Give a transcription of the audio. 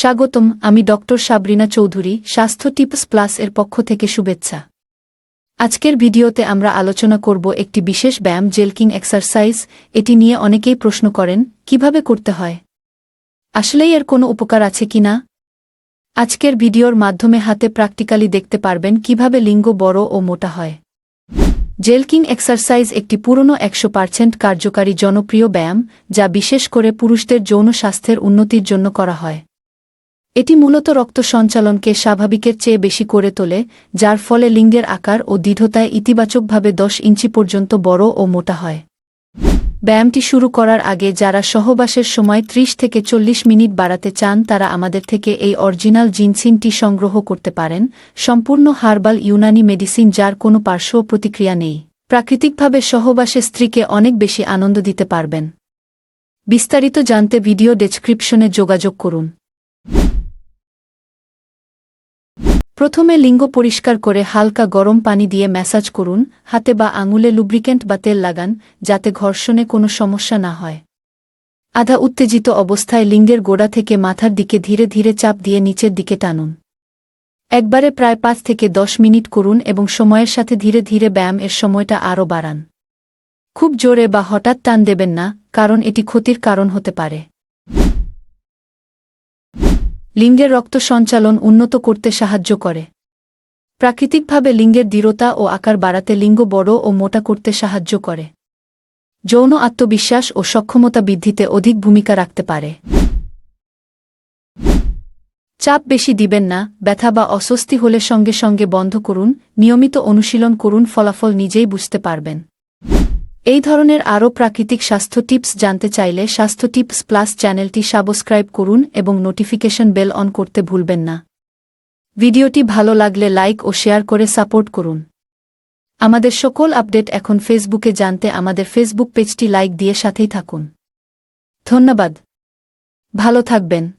স্বাগতম, আমি ডক্টর সাবরিনা চৌধুরী, স্বাস্থ্য টিপস প্লাস এর পক্ষ থেকে শুভেচ্ছা। আজকের ভিডিওতে আমরা আলোচনা করব একটি বিশেষ ব্যায়াম জেলকিং এক্সারসাইজ, এটি নিয়ে অনেকেই প্রশ্ন করেন, কীভাবে করতে হয়? আসলেই এর কোনো উপকার আছে কি না? আজকের ভিডিওর মাধ্যমে হাতে প্র্যাকটিক্যালি দেখতে পারবেন কীভাবে লিঙ্গ বড় ও মোটা হয়। জেলকিং এক্সারসাইজ একটি পুরনো একশো পার্সেন্ট কার্যকারী জনপ্রিয় ব্যায়াম, যা বিশেষ করে পুরুষদের যৌন স্বাস্থ্যের উন্নতির জন্য করা হয়। এটি মূলত রক্ত সঞ্চালনকে স্বাভাবিকের চেয়ে বেশি করে তোলে, যার ফলে লিঙ্গের আকার ও দৃঢ়তায় ইতিবাচকভাবে দশ ইঞ্চি পর্যন্ত বড় ও মোটা হয়। ব্যায়ামটি শুরু করার আগে যারা সহবাসের সময় ৩০ থেকে চল্লিশ মিনিট বাড়াতে চান, তারা আমাদের থেকে এই অরিজিনাল জিনসিনটি সংগ্রহ করতে পারেন। সম্পূর্ণ হার্বাল ইউনানি মেডিসিন, যার কোনো পার্শ্ব প্রতিক্রিয়া নেই। প্রাকৃতিকভাবে সহবাসে স্ত্রীকে অনেক বেশি আনন্দ দিতে পারবেন। বিস্তারিত জানতে ভিডিও ডেসক্রিপশনে যোগাযোগ করুন। প্রথমে লিঙ্গ পরিষ্কার করে হালকা গরম পানি দিয়ে ম্যাসাজ করুন, হাতে বা আঙুলে লুব্রিকেন্ট বা তেল লাগান, যাতে ঘর্ষণে কোনো সমস্যা না হয়। আধা উত্তেজিত অবস্থায় লিঙ্গের গোড়া থেকে মাথার দিকে ধীরে ধীরে চাপ দিয়ে নিচের দিকে টানুন। একবারে প্রায় পাঁচ থেকে দশ মিনিট করুন এবং সময়ের সাথে ধীরে ধীরে ব্যায়াম এর সময়টা আরও বাড়ান। খুব জোরে বা হঠাৎ টান দেবেন না, কারণ এটি ক্ষতির কারণ হতে পারে। লিঙ্গের রক্ত সঞ্চালন উন্নত করতে সাহায্য করে। প্রাকৃতিকভাবে লিঙ্গের দৃঢ়তা ও আকার বাড়াতে লিঙ্গ বড় ও মোটা করতে সাহায্য করে। যৌন আত্মবিশ্বাস ও সক্ষমতা বৃদ্ধিতে অধিক ভূমিকা রাখতে পারে। চাপ বেশি দিবেন না, ব্যথা বা অস্বস্তি হলে সঙ্গে সঙ্গে বন্ধ করুন, নিয়মিত অনুশীলন করুন, ফলাফল নিজেই বুঝতে পারবেন। এই ধরনের আরও প্রাকৃতিক স্বাস্থ্য টিপস জানতে চাইলে স্বাস্থ্য টিপস প্লাস চ্যানেলটি সাবস্ক্রাইব করুন এবং নোটিফিকেশন বেল অন করতে ভুলবেন না। ভিডিওটি ভালো লাগলে লাইক ও শেয়ার করে সাপোর্ট করুন। আমাদের সকল আপডেট এখন ফেসবুকে জানতে আমাদের ফেসবুক পেজটি লাইক দিয়ে সাথেই থাকুন। ধন্যবাদ। ভালো থাকবেন।